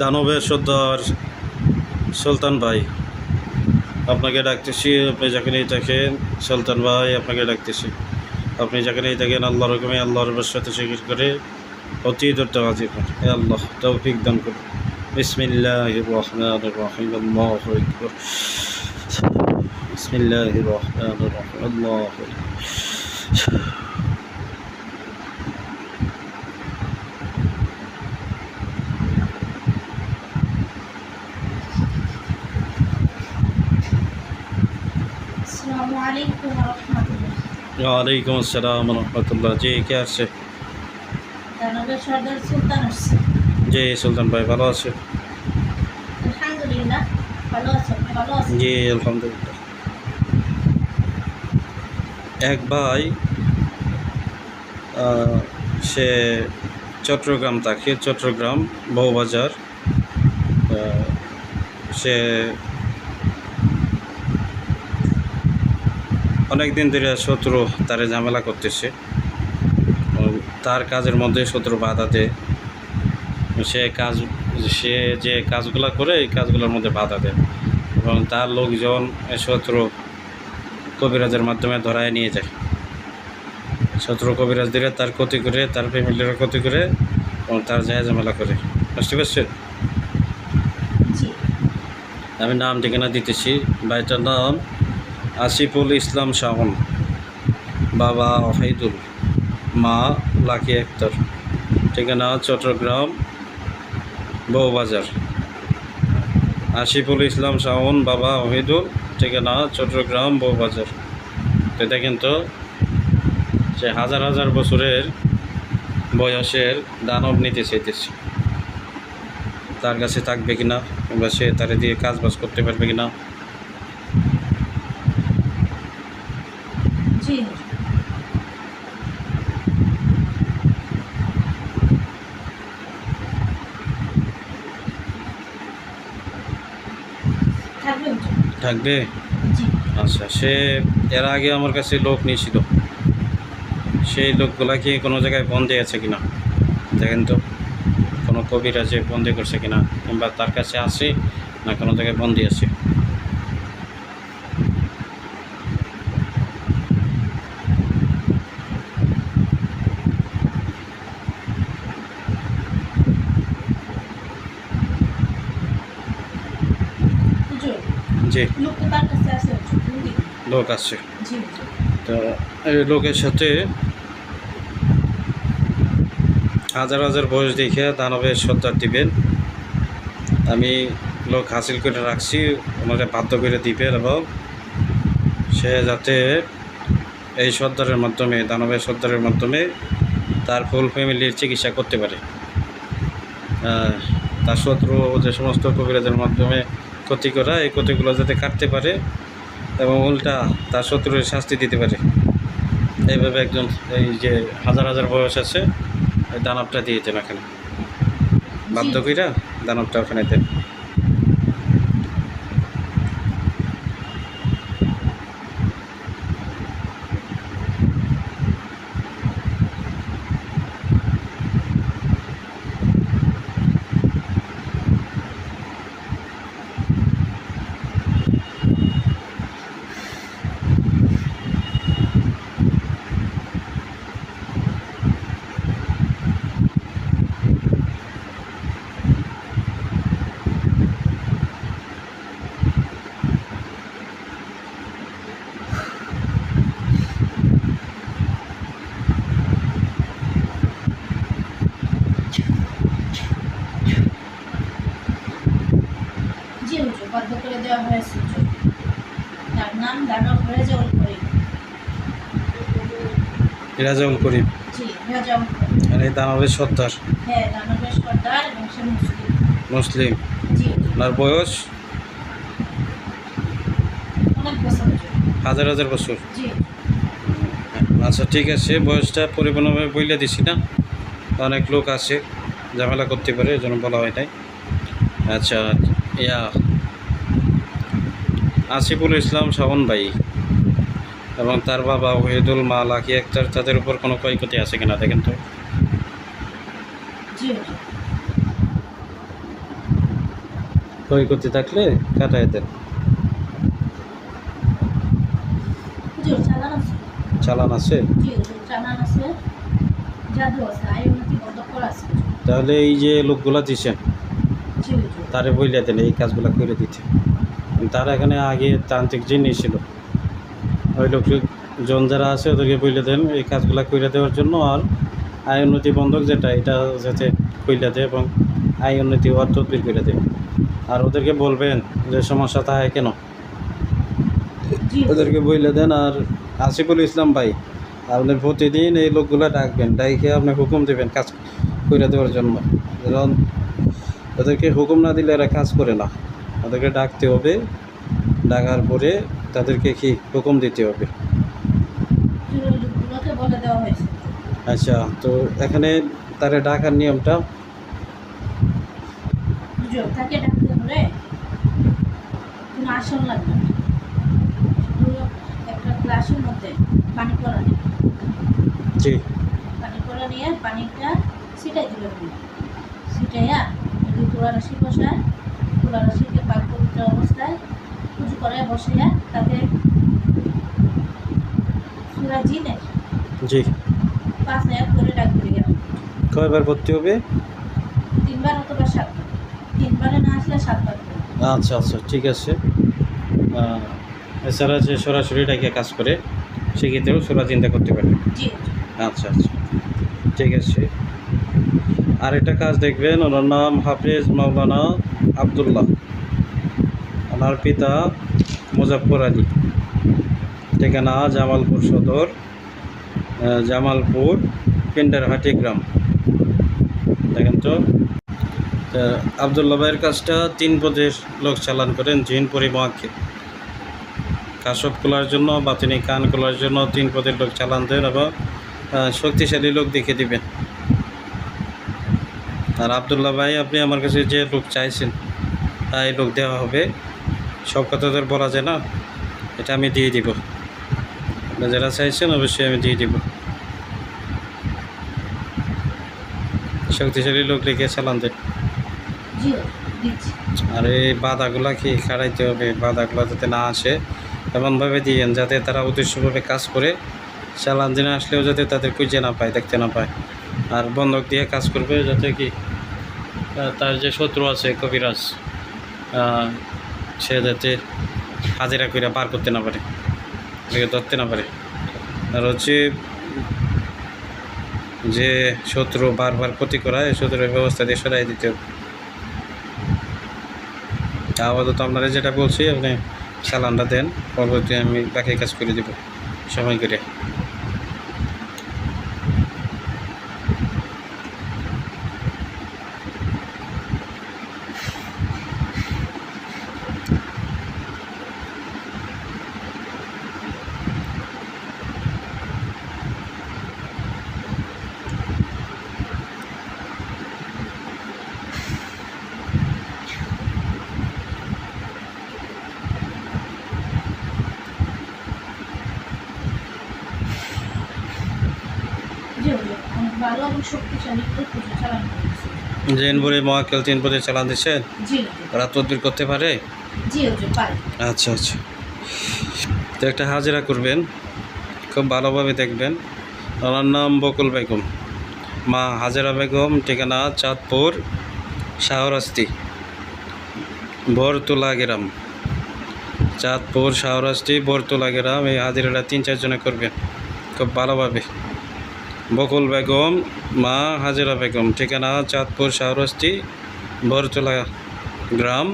দানবের সর্দার সুলতান ভাই। আপনাকে ডাকতেছি, আপনি যেখানেই থাকেন, সুলতান ভাই আপনাকে ডাকতেছি। আপনি যেখানেই থাকেন আল্লাহ রকমে আল্লাহর সাথে স্বীকার করে অতি দ্রুত হাজির হন। হে আল্লাহ, তৌফিক দান করুন। বিসমিল্লাহ বিসমিল্লাহ আকবর আসসালামু আলাইকুম ওয়া রাহমাতুল্লাহ ওয়ালাইকুম আসসালাম রহমতুল্লাহ। জি কে আসছে? জি সুলতান ভাই ভালো আছে? জি আলহামদুলিল্লাহ। এক ভাই সে চট্টগ্রাম থাকে চট্টগ্রাম বউবাজার। সে অনেক দিন ধরে শত্রু তারে ঝামেলা করতেছে। তার কাজের মধ্যে শত্রু বাধা দেয়। সে কাজ সে যে কাজগুলো করে এই কাজগুলোর মধ্যে বাধা দেয়। এবং তার লোকজন শত্রু কবিরাজের মাধ্যমে ধরায় নিয়ে যায়। শত্রু কবিরাজ দিলে তার ক্ষতি করে তার ফ্যামিলির ক্ষতি করে এবং তার যায় ঝামেলা করে। বুঝতে পারছেন? আমি নাম ঠিকানা দিতেছি। ভাইটার নাম আসিফুল ইসলাম শাহন বাবা অফাইদুল, মা লাকি আক্তার। ঠিকানা চট্টগ্রাম, বউবাজার। আসিফুল ইসলাম শাহন বাবা অহিদুল ঠিকানা চট্টগ্রাম, বউবাজার। তো দেখেন তো সে হাজার হাজার বছরের বয়সের দানব নিতে চাইতেছে। তার কাছে থাকবে কিনা কিংবা সে তারে দিয়ে কাজ বাজ করতে পারবে কিনা জি থাকবেন তো? থাকবে আচ্ছা সে এর আগে আমার কাছে লোক নিয়েছিল। সেই লোকগুলা কি কোনো জায়গায় বন্ধে আছে কিনা? দেখেন তো কোনো কবিরাজে বন্দি করছে কিনা কিংবা তার কাছে আছে না কোনো জায়গায় বন্দি আছে হুজুর যে লোক তো তার কাছে আছে হুজুর, জি লোক আছে জি। তো এই লোকের সাথে হাজার হাজার বয়স দেখে দানবের সর্দার দিবেন। আমি লোক হাসিল করে রাখছি ওনারা বাধ্য করে দিবেন এবং সে যাতে এই সর্দারের মাধ্যমে দানবের সর্দারের মাধ্যমে তার ফুল ফ্যামিলির চিকিৎসা করতে পারে। তার শত্রু যে সমস্ত কবিরাজের মাধ্যমে ক্ষতি করা, এই ক্ষতিগুলো যাতে কাটতে পারে এবং উল্টা তার শত্রুর শাস্তি দিতে পারে। এইভাবে একজন, এই যে হাজার হাজার বয়স আছে দানবটা দিয়েছেন এখানে বাধ্য কইরা দানবটা ওখানে দেন জি হুজুর বাধ্য করে দেওয়া হয়েছে হুজুর তার নাম দানব রেজাউল করিম রাজাউল করিম। আর এই দানবের সর্দার। হ্যাঁ মুসলিম। ওনার বয়স। হাজার হাজার বছর। আচ্ছা ঠিক আছে বয়সটা পরিপূর্ণভাবে বইলে দিছি না। অনেক লোক আছে ঝামেলা করতে পারে এই জন্য বলা হয় নাই। আচ্ছা ইয়া। আসিফুল ইসলাম শাওন ভাই। এবং তার বাবা ওহিদুল মা লাকি আক্তার তাদের উপর কোনো ক্ষয়ক্ষতি আছে কিনা দেখেন তো। ক্ষয়ক্ষতি থাকলে কাটাই দেন। চালান আছে। তাহলে এই যে লোকগুলা দিছেন তারে বইলে দেন এই কাজগুলো করে দিতে। তার এখানে আগে তান্ত্রিক জিনিস ছিল ওই লোক জন যারা আছে ওদেরকে বইলে দেন এই কাজগুলো করে দেওয়ার জন্য। আর আয় উন্নতি বন্ধক যেটা এটা যাতে কইলে দেয় এবং আয় উন্নতি হওয়ার তদবির করে দেয়। আর ওদেরকে বলবেন যে সমস্যা থাকে কেন? ওদেরকে বইলে দেন। আর আসিফুল ইসলাম ভাই আপনি প্রতিদিন এই লোকগুলো ডাকবেন ডাইকে আপনি হুকুম দেবেন কাজ করে দেওয়ার জন্য। কারণ ওদেরকে হুকুম না দিলে এরা কাজ করে না। ওদেরকে ডাকতে হবে। ডাকার পরে তাদেরকে কি হুকুম দিতে হবে? আচ্ছা তো এখানে তারে ডাকার নিয়মটা? আসন লাগবে একটা জি। পানি পরা নিয়ে পানিটা ছিটাই দিবে ছিটাইয়া তুলা বসায় তুলা পাক পবিত্র অবস্থায় পুজো করে বসাইয়া তাতে সুরা জি। পাঁচ করে কয়বার হবে? তিনবার অথবা সাতবার। তিনবারে না আসলে সাতবার আচ্ছা আচ্ছা ঠিক আছে। এছাড়া যে সরাসরি কাজ করে সেক্ষেত্রেও সোলা চিন্তা করতে পারে। আচ্ছা আচ্ছা ঠিক আছে। আরেকটা কাজ দেখবেন ওনার নাম হাফিজ মাওলানা আবদুল্লাহ। ওনার পিতা মুজাফর আলী। ঠিকানা জামালপুর সদর জামালপুর পিন্ডারহাটি গ্রাম। দেখেন তো আবদুল্লা ভাইয়ের কাজটা তিন পদের লোক চালান করেন জিন পরিমাকে কাশব খোলার জন্য বাতিনি কান খোলার জন্য তিন পদের লোক চালান দেন আহ, শক্তিশালী লোক দেখে দিবেন। আর আবদুল্লাহ ভাই আপনি আমার কাছে যে লোক চাইছেন তাই লোক দেওয়া হবে। সব কথা তো বলা যায় না। এটা আমি দিয়ে দিব। আপনি যারা চাইছেন অবশ্যই আমি দিয়ে দিব। শক্তিশালী লোক রেখে চালান দেন। আর এই বাধাগুলা কি খাড়াইতে হবে? বাধাগুলো যাতে না আসে এমনভাবে দিয়েন যাতে তারা উদ্দেশ্যভাবে কাজ করে। চালান দিনে আসলেও যাতে তাদের খুঁজে না পায় দেখতে না পায়। আর বন্ধক দিয়ে কাজ করবে যাতে কি তার যে শত্রু আছে কবিরাজ সে যাতে হাজিরা করে পার করতে না পারে এটাকে ধরতে না পারে। আর হচ্ছে যে শত্রু বারবার ক্ষতি করা এই শত্রুর ব্যবস্থা দিয়ে সরাই দিতে হবে। আপাতত আপনারা যেটা বলছি, আপনি চালানটা দেন, পরবর্তী আমি বাকি কাজ করে দেব। সময় করে জি হুজুর অনেক ভালো এবং শক্তিশালী করে পুজো চালানো করেছে জেন বলে মহাকেল তিন পদে চালান দিচ্ছেন ওরা তদবির করতে পারে? আচ্ছা আচ্ছা। তো একটা হাজিরা করবেন খুব ভালোভাবে দেখবেন। ওনার নাম বকুল বেগম। মা হাজেরা বেগম ঠিকানা চাঁদপুর শাহরাস্তি। বরতলা গ্রাম। চাঁদপুর শাহরাস্তি বরতুলা গ্রাম। এই হাজিরাটা তিন চারজনে করবেন খুব ভালোভাবে। বকুল বেগম, মা হাজিরা বেগম। ঠিকানা চাঁদপুর শাহরাস্তি, বরতলা গ্রাম।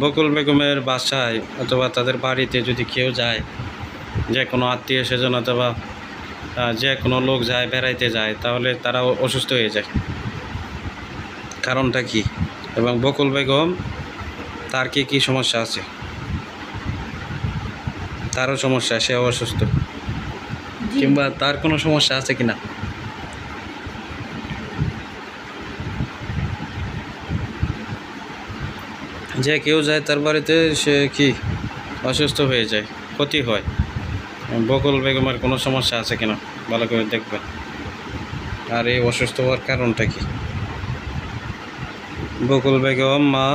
বকুল বেগমের বাসায় অথবা তাদের বাড়িতে যদি কেউ যায়, যে কোনো আত্মীয় স্বজন অথবা যে কোনো লোক যায়, বেড়াইতে যায়, তাহলে তারা অসুস্থ হয়ে যায়। কারণটা কি? এবং বকুল বেগম, তার কি কি সমস্যা আছে? তারও সমস্যা, সেও অসুস্থ। কিংবা তার কোনো সমস্যা আছে কি না যে কেউ যায় তার বাড়িতে, সে কি অসুস্থ হয়ে যায়, ক্ষতি হয়? বকুল বেগমের কোনো সমস্যা আছে কিনা? ভালো করে দেখবেন। আর এই অসুস্থ হওয়ার কারণটা কি? বকুল বেগম, মা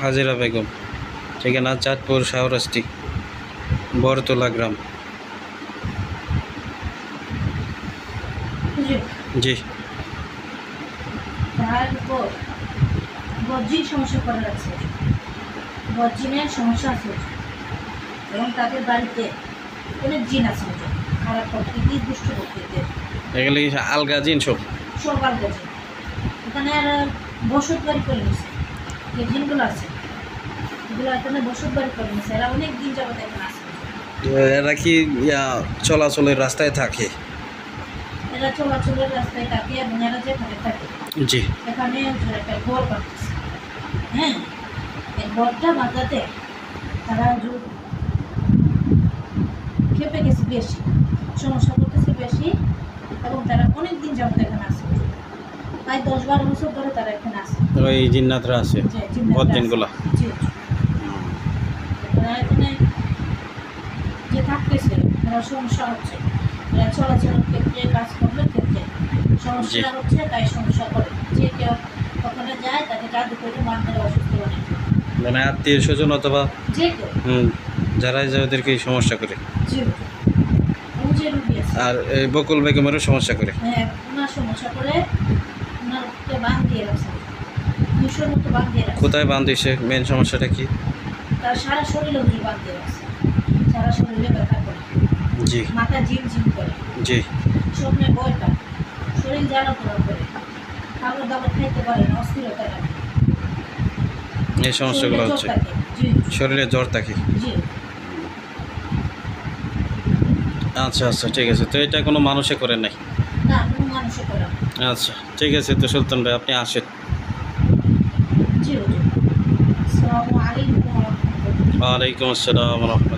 হাজিরা বেগম, ঠিকানা চাঁদপুর শাহরাস্তি, বরতলা গ্রাম হুজুর জি। তার উপর বজ্রিন সমস্যা করে আছে। বজ্রিনের সমস্যা আছে। এবং তাদের বাড়িতে অনেক জিন আছে খারাপ প্রকৃতি দুষ্ট প্রকৃতির এগুলি আলগা জিন সব? সকাল গেছে এখানে আর বসত বাড়ি করে নিছে। যে জিনগুলো আছে এগুলো এখানে বসত বাড়ি করে নিছে। এরা অনেক দিন যাবত এখানে আছে। এরা কি চলাচলের রাস্তায় থাকে? এরা চলাচলের রাস্তায় থাকে এবং যেখানে থাকে। জি। এখানে একটা ঘর বাঁধতেছে হ্যাঁ এই ঘরটা বাঁধাতে তারা যে খেপে গেছে বেশি সমস্যা করতেছে বেশি এবং তারা অনেক দিন যাবত এখানে আছে। প্রায় দশ বারো বছর ধরে তারা এখানে আছে। ওই জিন্নাতরা আছে। জি, এখানে যে থাকতেছে তারা সমস্যা হচ্ছে। চলাচলের ক্ষেত্রে কাজকর্মের ক্ষেত্রে সমস্যা হচ্ছে তাই সমস্যা করে। যে কেউ ওখানে যায় তাকে জাদু করে মানতে অসুস্থ বানায় মানে আত্মীয় স্বজন অথবা যারাই যাদেরকে এই সমস্যা করে। আর এই বকুল বেগমেরও সমস্যা করে। হ্যাঁ সমস্যা করে বাঁধ কোথায় বান্ধিছে মেন সমস্যাটা কি? তার সারা শরীরে বাঁধ দিয়ে সারা শরীরে ব্যথা করে। জি। মাথা করে। জি। স্বপ্নে শরীর জ্বালা পোড়া করে। খাবার দাবার খাইতে পারে না অস্থিরতা লাগে। এই সমস্যাগুলো হচ্ছে। শরীরে জ্বর থাকে। আচ্ছা আচ্ছা ঠিক আছে। তো এটা কোনো মানুষে করে নাই। আচ্ছা ঠিক আছে। তো সুলতান ভাই আপনি আসেন। ওয়ালাইকুম আসসালাম রহমতুল্লাহ।